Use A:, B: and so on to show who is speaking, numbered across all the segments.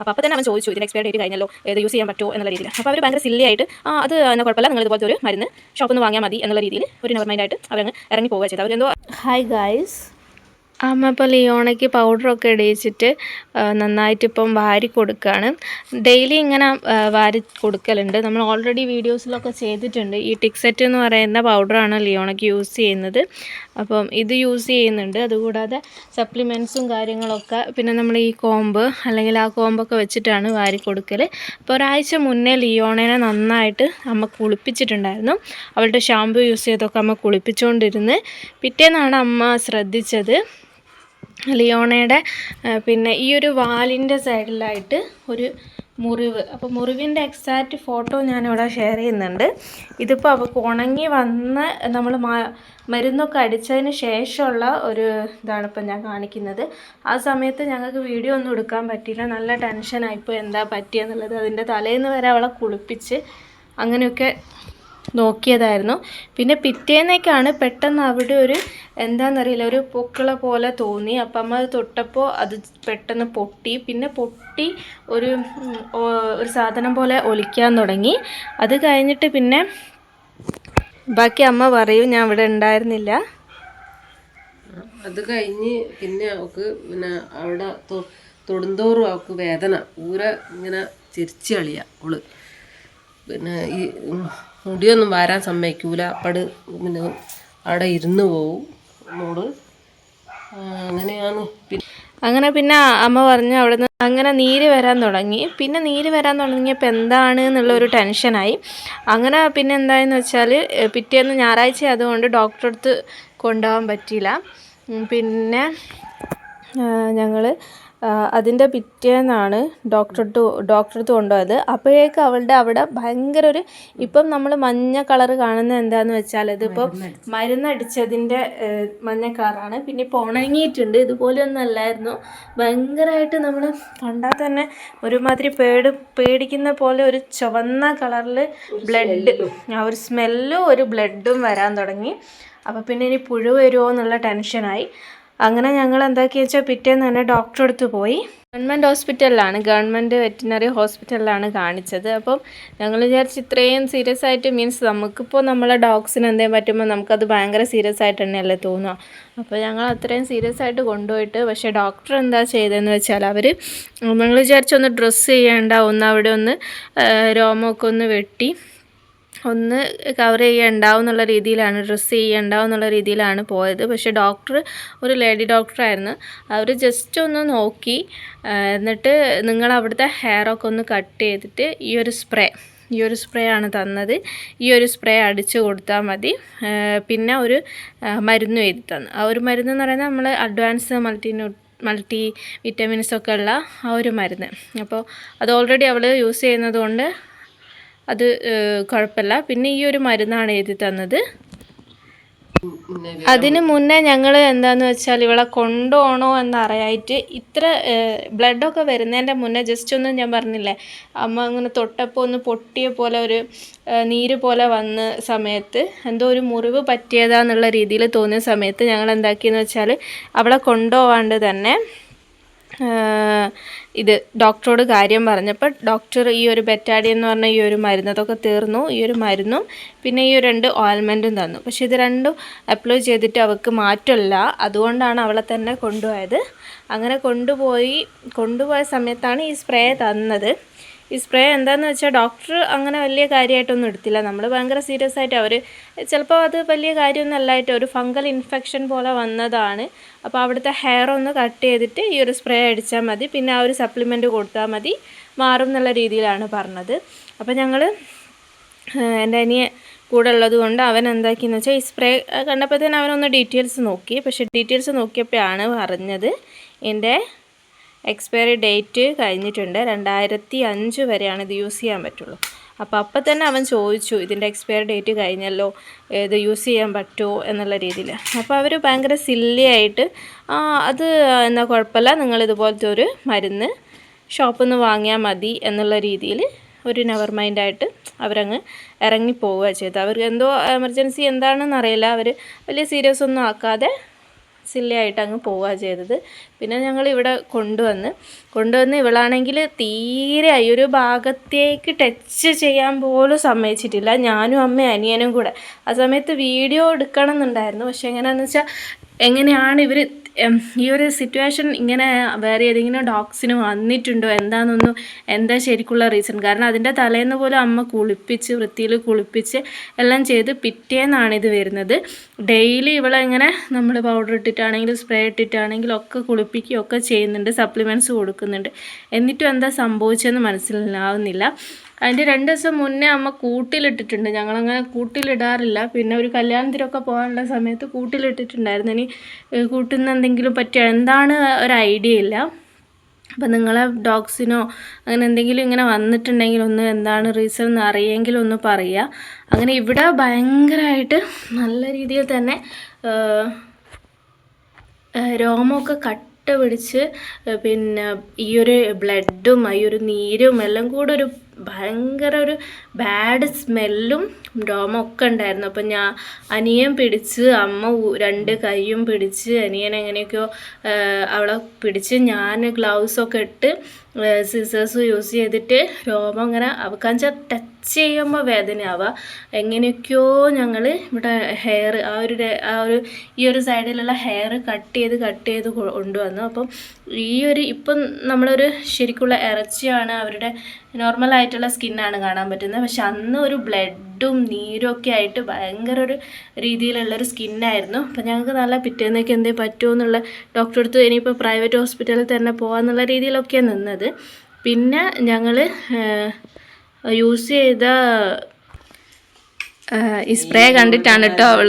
A: അപ്പോൾ അപ്പോൾ തന്നെ അവൻ ചോദിച്ചു ഇതിന് എക്സ്പയർ ഡേറ്റ് കഴിഞ്ഞല്ലോ ഇത് യൂസ് ചെയ്യാൻ പറ്റുമോ എന്നുള്ള രീതിയിൽ. അപ്പോൾ അവർ ഭയങ്കര സില്ലി ആയിട്ട് ആ അത് എന്നാൽ കുഴപ്പമില്ല നിങ്ങൾ ഇതുപോലത്തെ ഒരു മരുന്ന് ഷോപ്പിൽ നിന്ന് വാങ്ങിയാൽ മതി എന്നുള്ള രീതിയിൽ ഒരു ആയിട്ട് അവരങ്ങ് ഇറങ്ങി പോവുക ചെയ്തു അവരെന്തോ
B: ഹായ് ഗായ്സ് അമ്മ ഇപ്പോൾ ലിയോണയ്ക്ക് പൗഡറൊക്കെ ഇടയിച്ചിട്ട് നന്നായിട്ടിപ്പം വാരി കൊടുക്കുകയാണ് ഡെയിലി ഇങ്ങനെ വാരി കൊടുക്കലുണ്ട്. നമ്മൾ ഓൾറെഡി വീഡിയോസിലൊക്കെ ചെയ്തിട്ടുണ്ട്. ഈ ടിക്സെറ്റ് എന്ന് പറയുന്ന പൗഡറാണ് ലിയോണയ്ക്ക് യൂസ് ചെയ്യുന്നത്. അപ്പം ഇത് യൂസ് ചെയ്യുന്നുണ്ട്. അതുകൂടാതെ സപ്ലിമെൻസും കാര്യങ്ങളൊക്കെ പിന്നെ നമ്മൾ ഈ കോമ്പ് അല്ലെങ്കിൽ ആ കോമ്പൊക്കെ വെച്ചിട്ടാണ് വാരി കൊടുക്കൽ അപ്പോൾ ഒരാഴ്ച മുന്നേ ലിയോണേനെ നന്നായിട്ട് അമ്മ കുളിപ്പിച്ചിട്ടുണ്ടായിരുന്നു. അവളുടെ ഷാമ്പു യൂസ് ചെയ്തൊക്കെ അമ്മ കുളിപ്പിച്ചുകൊണ്ടിരുന്ന് പിറ്റേന്നാണ് അമ്മ ശ്രദ്ധിച്ചത്. ലിയോണയുടെ പിന്നെ ഈ ഒരു വാലിന്റെ സൈഡിലായിട്ട് ഒരു മുറിവ്. അപ്പോൾ മുറിവിന്റെ എക്സാക്റ്റ് ഫോട്ടോ ഞാനിവിടെ ഷെയർ ചെയ്യുന്നുണ്ട്. ഇതിപ്പോൾ അവൾക്ക് ഉണങ്ങി വന്ന് നമ്മൾ മരുന്നൊക്കെ അടിച്ചതിന് ശേഷമുള്ള ഒരു ഇതാണ് ഇപ്പം ഞാൻ കാണിക്കുന്നത്. ആ സമയത്ത് ഞങ്ങൾക്ക് വീഡിയോ ഒന്നും എടുക്കാൻ പറ്റിയില്ല. നല്ല ടെൻഷനായിപ്പോൾ എന്താ പറ്റിയെന്നുള്ളത് അതിന്റെ തലേന്ന് വരെ അവളെ കുളിപ്പിച്ച് അങ്ങനെയൊക്കെ നോക്കിയതായിരുന്നു. പിന്നെ പിറ്റേന്നേക്കാണ് പെട്ടെന്ന് അവിടെ ഒരു എന്താണെന്നറിയില്ല ഒരു പൊക്കിള പോലെ തോന്നി. അപ്പം അമ്മ അത് തൊട്ടപ്പോൾ അത് പെട്ടെന്ന് പൊട്ടി. പിന്നെ പൊട്ടി ഒരു ഒരു സാധനം പോലെ ഒലിക്കാൻ തുടങ്ങി. അത് കഴിഞ്ഞിട്ട് പിന്നെ ബാക്കി അമ്മ പറയും ഞാൻ ഇവിടെ ഉണ്ടായിരുന്നില്ല.
C: അത് കഴിഞ്ഞ് പിന്നെ അവൾക്ക് പിന്നെ അവിടെ തൊടുന്തോറും അവൾക്ക് വേദന. ഊര ഇങ്ങനെ ചിരിച്ചു കളിയാ പിന്നെ ഈ മുടിയൊന്നും വാരാൻ സമ്മതിക്കൂല. അപ്പട് പിന്നെ അവിടെ ഇരുന്ന് പോവും. മോൾ അങ്ങനെയാണ്.
B: അങ്ങനെ പിന്നെ അമ്മ പറഞ്ഞു അവിടെ അങ്ങനെ നീര് വരാൻ തുടങ്ങി. പിന്നെ നീര് വരാൻ തുടങ്ങിയപ്പോൾ എന്താണ് എന്നുള്ള ഒരു ടെൻഷനായി അങ്ങനെ പിന്നെ എന്തായെന്ന് വെച്ചാൽ പിറ്റേന്ന് ഞായറാഴ്ച അതുകൊണ്ട് ഡോക്ടറെ അടുത്ത് കൊണ്ടുപോകാൻ പറ്റിയില്ല. പിന്നെ ഞങ്ങൾ അതിന്റെ പിറ്റേന്നാണ് ഡോക്ടർ ഡോക്ടറെടുത്ത് ഡോക്ടറെ അടുത്ത് കൊണ്ടുപോയത്. അപ്പോഴേക്ക് അവളുടെ അവിടെ ഭയങ്കര ഒരു ഇപ്പം നമ്മൾ മഞ്ഞ കളർ കാണുന്നത് എന്താണെന്ന് വെച്ചാൽ ഇതിപ്പോൾ മരുന്നടിച്ചതിന്റെ മഞ്ഞ കളറാണ്. പിന്നെ ഇപ്പോൾ ഉണങ്ങിയിട്ടുണ്ട്. ഇതുപോലെയൊന്നും അല്ലായിരുന്നു. ഭയങ്കരമായിട്ട് നമ്മൾ കണ്ടാൽ തന്നെ ഒരുമാതിരി പേട് പേടിക്കുന്ന പോലെ ഒരു ചുവന്ന കളറിൽ ബ്ലഡ് ആ ഒരു സ്മെല്ലും ഒരു ബ്ലഡും വരാൻ തുടങ്ങി. അപ്പോൾ പിന്നെ ഇനി പുഴു വരുമോ എന്നുള്ള ടെൻഷനായി. അങ്ങനെ ഞങ്ങൾ എന്താക്കിയെന്ന് വെച്ചാൽ പിറ്റേന്ന് തന്നെ ഡോക്ടറെ അടുത്ത് പോയി. ഗവൺമെന്റ് ഹോസ്പിറ്റലിലാണ് ഗവൺമെന്റ് വെറ്റിനറി ഹോസ്പിറ്റലിലാണ് കാണിച്ചത്. അപ്പം ഞങ്ങൾ വിചാരിച്ച് ഇത്രയും സീരിയസ് ആയിട്ട് മീൻസ് നമുക്കിപ്പോൾ നമ്മളെ ഡോഗ്സിന് എന്തെങ്കിലും പറ്റുമ്പോൾ നമുക്കത് ഭയങ്കര സീരിയസ് ആയിട്ട് തന്നെയല്ലേ തോന്നുക. അപ്പോൾ ഞങ്ങൾ അത്രയും സീരിയസ് ആയിട്ട് കൊണ്ടുപോയിട്ട് പക്ഷേ ഡോക്ടർ എന്താ ചെയ്തതെന്ന് വെച്ചാൽ അവർ ഞങ്ങൾ വിചാരിച്ചൊന്ന് ഡ്രസ്സ് ചെയ്യേണ്ട ഒന്ന് അവിടെ ഒന്ന് രോമമൊക്കെ ഒന്ന് വെട്ടി. ഒന്ന് കവർ ചെയ്യണ്ടാവും എന്നുള്ള രീതിയിലാണ് ഡ്രസ്സ് ചെയ്യണ്ടാവും എന്നുള്ള രീതിയിലാണ് പോയത്. പക്ഷേ ഡോക്ടർ ഒരു ലേഡി ഡോക്ടറായിരുന്നു അവർ ജസ്റ്റ് ഒന്ന് നോക്കി എന്നിട്ട് നിങ്ങൾ അവിടുത്തെ ഒക്കെ ഒന്ന് കട്ട് ചെയ്തിട്ട് ഈ ഒരു സ്പ്രേ ഈ ഒരു സ്പ്രേ ആണ് തന്നത്. ഈ ഒരു സ്പ്രേ അടിച്ചു കൊടുത്താൽ മതി. പിന്നെ ഒരു മരുന്ന് എഴുതി തന്നു. ആ ഒരു മരുന്ന് എന്ന് പറയുന്നത് നമ്മൾ അഡ്വാൻസ് മൾട്ടി മൾട്ടി വിറ്റമിൻസ് ഒക്കെ ഉള്ള ആ ഒരു മരുന്ന്. അപ്പോൾ അത് ഓൾറെഡി അവൾ യൂസ് ചെയ്യുന്നത് കൊണ്ട് അത് കുഴപ്പമില്ല പിന്നെ ഈ ഒരു മരുന്നാണ് എഴുതി തന്നത്. അതിന് മുന്നേ ഞങ്ങൾ എന്താന്ന് വെച്ചാൽ ഇവളെ കൊണ്ടുപോകണോ എന്നറിയായിട്ട് ഇത്ര ബ്ലഡൊക്കെ വരുന്നതിന്റെ മുന്നേ ജസ്റ്റ് ഒന്ന് ഞാൻ പറഞ്ഞില്ലേ അമ്മ അങ്ങനെ തൊട്ടപ്പോൾ ഒന്ന് പൊട്ടിയ പോലെ ഒരു നീര് പോലെ വന്ന സമയത്ത് എന്തോ ഒരു മുറിവ് പറ്റിയതാന്നുള്ള രീതിയിൽ തോന്നിയ സമയത്ത് ഞങ്ങൾ എന്താക്കിയെന്ന് വെച്ചാൽ അവളെ കൊണ്ടുപോകാണ്ട് തന്നെ ഇത് ഡോക്ടറോട് കാര്യം പറഞ്ഞപ്പോൾ ഡോക്ടർ ഈ ഒരു ബെറ്റാഡി എന്ന് പറഞ്ഞ ഈ ഒരു മരുന്ന് അതൊക്കെ തീർന്നു ഈ ഒരു മരുന്നും പിന്നെ ഈ രണ്ട് ഓയിൽമെന്റും തന്നു. പക്ഷേ ഇത് രണ്ടും അപ്ലൈ ചെയ്തിട്ട് അവൾക്ക് മാറ്റമില്ല. അതുകൊണ്ടാണ് അവളെ തന്നെ കൊണ്ടുപോയത്. അങ്ങനെ കൊണ്ടുപോയി കൊണ്ടുപോയ സമയത്താണ് ഈ സ്പ്രേ തന്നത്. ഈ സ്പ്രേ എന്താന്ന് വെച്ചാൽ ഡോക്ടർ അങ്ങനെ വലിയ കാര്യമായിട്ടൊന്നും എടുത്തില്ല. നമ്മൾ ഭയങ്കര സീരിയസ് ആയിട്ട് അവർ ചിലപ്പോൾ അത് വലിയ കാര്യമൊന്നും അല്ലായിട്ട് ഒരു ഫംഗൽ ഇൻഫെക്ഷൻ പോലെ വന്നതാണ്. അപ്പോൾ അവിടുത്തെ ഹെയർ ഒന്ന് കട്ട് ചെയ്തിട്ട് ഈ ഒരു സ്പ്രേ അടിച്ചാൽ മതി. പിന്നെ ആ ഒരു സപ്ലിമെന്റ് കൊടുത്താൽ മതി. മാറും എന്നുള്ള രീതിയിലാണ് പറഞ്ഞത്. അപ്പോൾ ഞങ്ങൾ എന്റെ അനിയെ കൂടെ ഉള്ളത് കൊണ്ട് അവൻ എന്താക്കിയെന്ന് വെച്ചാൽ ഈ സ്പ്രേ കണ്ടപ്പോൾ കണ്ടപ്പോഴത്തേന് അവനൊന്ന് ഡീറ്റെയിൽസ് നോക്കി. പക്ഷേ ഡീറ്റെയിൽസ് നോക്കിയപ്പോഴാണ് പറഞ്ഞത് എന്റെ എക്സ്പയറി ഡേറ്റ് കഴിഞ്ഞിട്ടുണ്ട്. രണ്ടായിരത്തി അഞ്ച് വരെയാണ് ഇത് യൂസ് ചെയ്യാൻ പറ്റുള്ളൂ. അപ്പോൾ അപ്പം തന്നെ അവൻ ചോദിച്ചു ഇതിന്റെ എക്സ്പയറി ഡേറ്റ് കഴിഞ്ഞല്ലോ? ഇത് യൂസ് ചെയ്യാൻ പറ്റുമോ എന്നുള്ള രീതിയിൽ അപ്പോൾ അവർ ഭയങ്കര സില്ലിയായിട്ട് "ആ, അത് എന്നാൽ കുഴപ്പമില്ല. നിങ്ങൾ ഇതുപോലത്തെ ഒരു മരുന്ന് ഷോപ്പിൽ നിന്ന് വാങ്ങിയാൽ മതി എന്നുള്ള രീതിയിൽ ഒരു നെവർ മൈൻഡായിട്ട് അവരങ്ങ് ഇറങ്ങി പോവുക ചെയ്തത്. അവർക്ക് എന്തോ എമർജൻസി എന്താണെന്ന് അറിയില്ല. അവർ വലിയ സീരിയസ് ഒന്നും ആക്കാതെ സില്ലി ആയിട്ട് അങ്ങ് പോവുക ചെയ്തത്. പിന്നെ ഞങ്ങൾ ഇവിടെ കൊണ്ടുവന്ന് കൊണ്ടുവന്ന് ഇവളാണെങ്കിൽ തീരെ ഈ ഒരു ഭാഗത്തേക്ക് ടച്ച് ചെയ്യാൻ പോലും സമ്മതിച്ചിട്ടില്ല. ഞാനും അമ്മയും അനിയനും കൂടെ. ആ സമയത്ത് വീഡിയോ എടുക്കണം എന്നുണ്ടായിരുന്നു പക്ഷെ എങ്ങനെയാണെന്ന് വെച്ചാൽ എങ്ങനെയാണ് ഇവർ ഈ ഒരു സിറ്റുവേഷൻ ഇങ്ങനെ വേറെ ഏതെങ്കിലും ഡോഗ്സിന് വന്നിട്ടുണ്ടോ? എന്താണെന്നൊന്നും എന്താ ശരിക്കുള്ള റീസൺ കാരണം അതിന്റെ തലേന്ന് പോലും അമ്മ കുളിപ്പിച്ച് വൃത്തിയിൽ കുളിപ്പിച്ച് എല്ലാം ചെയ്ത് പിറ്റേന്നാണ് ഇത് വരുന്നത്. ഡെയിലി ഇവളെ ഇങ്ങനെ നമ്മൾ പൗഡർ ഇട്ടിട്ടാണെങ്കിലും സ്പ്രേ ഇട്ടിട്ടാണെങ്കിലും ഒക്കെ കുളിപ്പിക്കുകയൊക്കെ ചെയ്യുന്നുണ്ട് സപ്ലിമെന്റ്സ് കൊടുക്കുന്നുണ്ട്. എന്നിട്ടും എന്താ സംഭവിച്ചതെന്ന് മനസ്സിലാവുന്നില്ല. അതിന്റെ രണ്ട് ദിവസം മുന്നേ അമ്മ കൂട്ടിലിട്ടിട്ടുണ്ട്. ഞങ്ങളങ്ങനെ കൂട്ടിലിടാറില്ല. പിന്നെ ഒരു കല്യാണത്തിനൊക്കെ പോകാനുള്ള സമയത്ത് കൂട്ടിലിട്ടിട്ടുണ്ടായിരുന്നു. ഇനി നിന്ന് എന്തെങ്കിലും പറ്റിയ എന്താണ് ഒരു ഐഡിയ ഇല്ല. അപ്പം നിങ്ങളെ ഡോഗ്സിനോ അങ്ങനെ എന്തെങ്കിലും ഇങ്ങനെ വന്നിട്ടുണ്ടെങ്കിൽ ഒന്ന് എന്താണ് റീസൺ എന്ന് അറിയെങ്കിൽ ഒന്ന് പറയുക അങ്ങനെ ഇവിടെ ഭയങ്കരമായിട്ട് നല്ല രീതിയിൽ തന്നെ രോമമൊക്കെ കട്ട പിടിച്ച് പിന്നെ ഈ ഒരു ബ്ലഡും ഈ ഒരു നീരും എല്ലാം കൂടെ ഒരു ഭയങ്കര ഒരു ബാഡ് സ്മെല്ലും രോമമൊക്കെ ഉണ്ടായിരുന്നു. അപ്പം ഞാൻ അനിയൻ പിടിച്ച് അമ്മ രണ്ട് കൈയും പിടിച്ച് അനിയൻ എങ്ങനെയൊക്കെയോ അവളെ പിടിച്ച് ഞാൻ ഗ്ലൗസൊക്കെ ഇട്ട് സിസേഴ്സ് യൂസ് ചെയ്തിട്ട് രോമം ഇങ്ങനെ അവക്കാന്ന് വെച്ചാൽ ടച്ച് ചെയ്യുമ്പോൾ വേദനയാവുക. എങ്ങനെയൊക്കെയോ ഞങ്ങൾ ഇവിടെ ഹെയർ ആ ഒരു ആ ഒരു ഈ ഒരു സൈഡിലുള്ള ഹെയർ കട്ട് ചെയ്ത് കട്ട് ചെയ്ത് കൊണ്ടുവന്നു. അപ്പം ഈ ഒരു ഇപ്പം നമ്മളൊരു ശരിക്കുള്ള ഇറച്ചിയാണ് അവരുടെ നോർമലായിട്ടുള്ള സ്കിന്നാണ് കാണാൻ പറ്റുന്നത്. പക്ഷെ അന്ന് ഒരു ബ്ലഡും നീരും ഒക്കെ ആയിട്ട് ഭയങ്കര ഒരു രീതിയിലുള്ളൊരു സ്കിന്നായിരുന്നു അപ്പം ഞങ്ങൾക്ക് നല്ല പിറ്റേന്നൊക്കെ എന്തേ പറ്റുമോ എന്നുള്ള ഡോക്ടറെ അടുത്ത് ഇനിയിപ്പോൾ പ്രൈവറ്റ് ഹോസ്പിറ്റലിൽ തന്നെ പോകാമെന്നുള്ള രീതിയിലൊക്കെയാണ് നിന്നത്. പിന്നെ ഞങ്ങൾ യൂസ് ചെയ്ത ഈ സ്പ്രേ കണ്ടിട്ടാണ് കേട്ടോ അവൾ.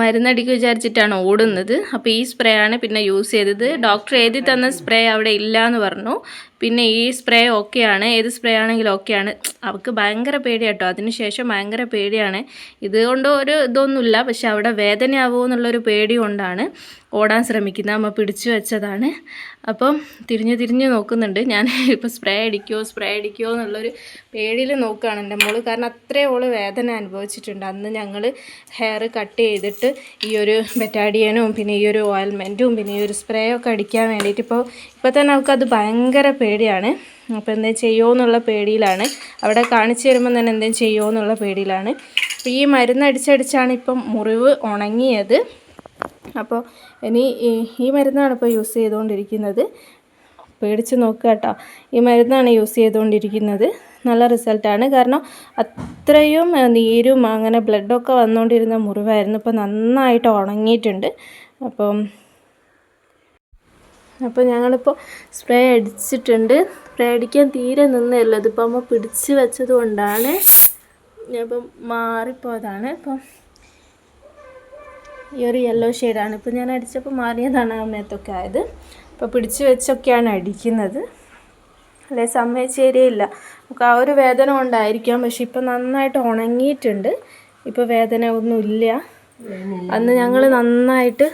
B: മരുന്നടിക്ക് വിചാരിച്ചിട്ടാണ് ഓടുന്നത്. അപ്പോൾ ഈ സ്പ്രേ ആണ് പിന്നെ യൂസ് ചെയ്തത്. ഡോക്ടർ എഴുതി തന്ന സ്പ്രേ അവിടെ ഇല്ല എന്ന് പറഞ്ഞു. പിന്നെ ഈ സ്പ്രേ ഓക്കെയാണ് ഏത് സ്പ്രേ ആണെങ്കിലും ഓക്കെയാണ് അവൾക്ക് ഭയങ്കര പേടിയാട്ടോ അതിനുശേഷം ഭയങ്കര പേടിയാണ്. ഇതുകൊണ്ട് ഒരു ഇതൊന്നുമില്ല. പക്ഷെ അവിടെ വേദനയാവുമോ എന്നുള്ളൊരു പേടി കൊണ്ടാണ്. ഓടാൻ ശ്രമിക്കുന്നത് അമ്മ പിടിച്ചു വെച്ചതാണ്. അപ്പം തിരിഞ്ഞ് തിരിഞ്ഞ് നോക്കുന്നുണ്ട്. ഞാൻ ഇപ്പോൾ സ്പ്രേ അടിക്കുമോ സ്പ്രേ അടിക്കുമോ എന്നുള്ളൊരു പേടിയിൽ നോക്കുകയാണ് എന്റെ മോൾ. കാരണം അത്രയും വേദന അനുഭവിച്ചിട്ടുണ്ട്. അന്ന് ഞങ്ങൾ ഹെയർ കട്ട് ചെയ്തിട്ട് ഈ ഒരു ബെറ്റാഡിയനും പിന്നെ ഈ ഒരു ഓയിൽമെന്റും പിന്നെ ഈ ഒരു സ്പ്രേ ഒക്കെ അടിക്കാൻ വേണ്ടിയിട്ട് ഇപ്പോൾ ഇപ്പോൾ തന്നെ അവൾക്കത് ഭയങ്കര പേടിയാണ്. അപ്പോൾ എന്തേ ചെയ്യുമോ എന്നുള്ള പേടിയിലാണ്. അവിടെ കാണിച്ചു തരുമ്പോൾ തന്നെ എന്തെങ്കിലും ചെയ്യുമോ എന്നുള്ള പേടിയിലാണ്. അപ്പോൾ ഈ മരുന്ന് അടിച്ചടിച്ചാണ് ഇപ്പം മുറിവ് ഉണങ്ങിയത്. അപ്പോൾ ഇനി ഈ- മരുന്നാണ് ഇപ്പോൾ യൂസ് ചെയ്തുകൊണ്ടിരിക്കുന്നത്. പേടിച്ച് നോക്കുക കേട്ടോ. ഈ മരുന്നാണ് യൂസ് ചെയ്തുകൊണ്ടിരിക്കുന്നത്. നല്ല റിസൾട്ടാണ്. കാരണം അത്രയും നീരും അങ്ങനെ ബ്ലഡൊക്കെ വന്നുകൊണ്ടിരുന്ന മുറിവായിരുന്നു. ഇപ്പോൾ നന്നായിട്ട് ഉണങ്ങിയിട്ടുണ്ട്. അപ്പം അപ്പോൾ ഞങ്ങളിപ്പോൾ സ്പ്രേ അടിച്ചിട്ടുണ്ട്. സ്പ്രേ അടിക്കാൻ തീരെ നിന്നില്ല ഇതിപ്പോൾ അമ്മ പിടിച്ച് വെച്ചത് കൊണ്ടാണ് ഞാനിപ്പം മാറിപ്പോയതാണ്. ഇപ്പം ഈ ഒരു യെല്ലോ ഷെയ്ഡാണ് ഇപ്പോൾ ഞാൻ അടിച്ചപ്പോൾ മാറിയതാണ് ആ മേത്തൊക്കെ ആയത്. അപ്പോൾ പിടിച്ചു വെച്ചൊക്കെയാണ് അടിക്കുന്നത്. അല്ലെ സമ്മതിച്ചേരിയില്ല നമുക്ക് ആ ഒരു വേദന ഉണ്ടായിരിക്കാം. പക്ഷെ ഇപ്പം നന്നായിട്ട് ഉണങ്ങിയിട്ടുണ്ട്. ഇപ്പോൾ വേദന ഒന്നുമില്ല അന്ന് ഞങ്ങൾ നന്നായിട്ട്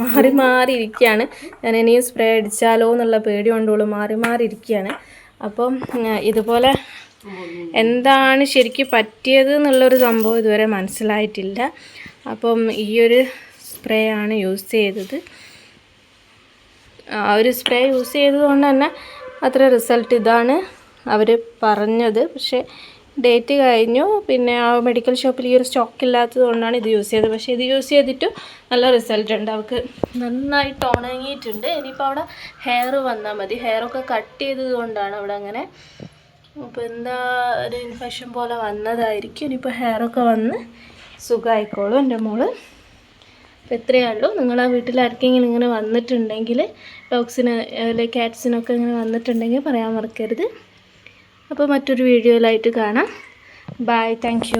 B: മാറി മാറി ഇരിക്കുകയാണ് ഞാൻ ഇനിയും സ്പ്രേ അടിച്ചാലോ എന്നുള്ള പേടി കൊണ്ടുള്ളൂ മാറി മാറി ഇരിക്കുകയാണ് അപ്പം ഇതുപോലെ എന്താണ് ശരിക്കും പറ്റിയത് എന്നുള്ളൊരു സംഭവം ഇതുവരെ മനസ്സിലായിട്ടില്ല. അപ്പം ഈയൊരു സ്പ്രേ ആണ് യൂസ് ചെയ്തത്. ആ ഒരു സ്പ്രേ യൂസ് ചെയ്തതുകൊണ്ട് തന്നെ അത്ര റിസൾട്ട് ഇതാണ് അവർ പറഞ്ഞത്. പക്ഷേ ഡേറ്റ് കഴിഞ്ഞു. പിന്നെ ആ മെഡിക്കൽ ഷോപ്പിൽ ഈ ഒരു സ്റ്റോക്ക് ഇല്ലാത്തത് കൊണ്ടാണ് ഇത് യൂസ് ചെയ്തത്. പക്ഷേ ഇത് യൂസ് ചെയ്തിട്ട് നല്ല റിസൾട്ട് ഉണ്ട്. അവൾക്ക് നന്നായിട്ട് ഉണങ്ങിയിട്ടുണ്ട്. ഇനിയിപ്പോൾ അവിടെ ഹെയർ വന്നാൽ മതി. ഹെയറൊക്കെ കട്ട് ചെയ്തത് കൊണ്ടാണ് അവിടെ അങ്ങനെ അപ്പോൾ എന്താ ഒരു ഇൻഫെക്ഷൻ പോലെ വന്നതായിരിക്കും. ഇനിയിപ്പോൾ ഹെയറൊക്കെ വന്ന് സുഖമായിക്കോളും എന്റെ മോൾ. അപ്പോൾ ഇത്രയേ ഉള്ളൂ. നിങ്ങളെ വീട്ടിൽ ആർക്കെങ്കിലും ഇങ്ങനെ വന്നിട്ടുണ്ടെങ്കിൽ ഡോഗ്സിന് അല്ലെ ക്യാറ്റ്സിനൊക്കെ ഇങ്ങനെ വന്നിട്ടുണ്ടെങ്കിൽ പറയാൻ മറക്കരുത്. അപ്പോൾ മറ്റൊരു വീഡിയോയിലായിട്ട് കാണാം. Bye thank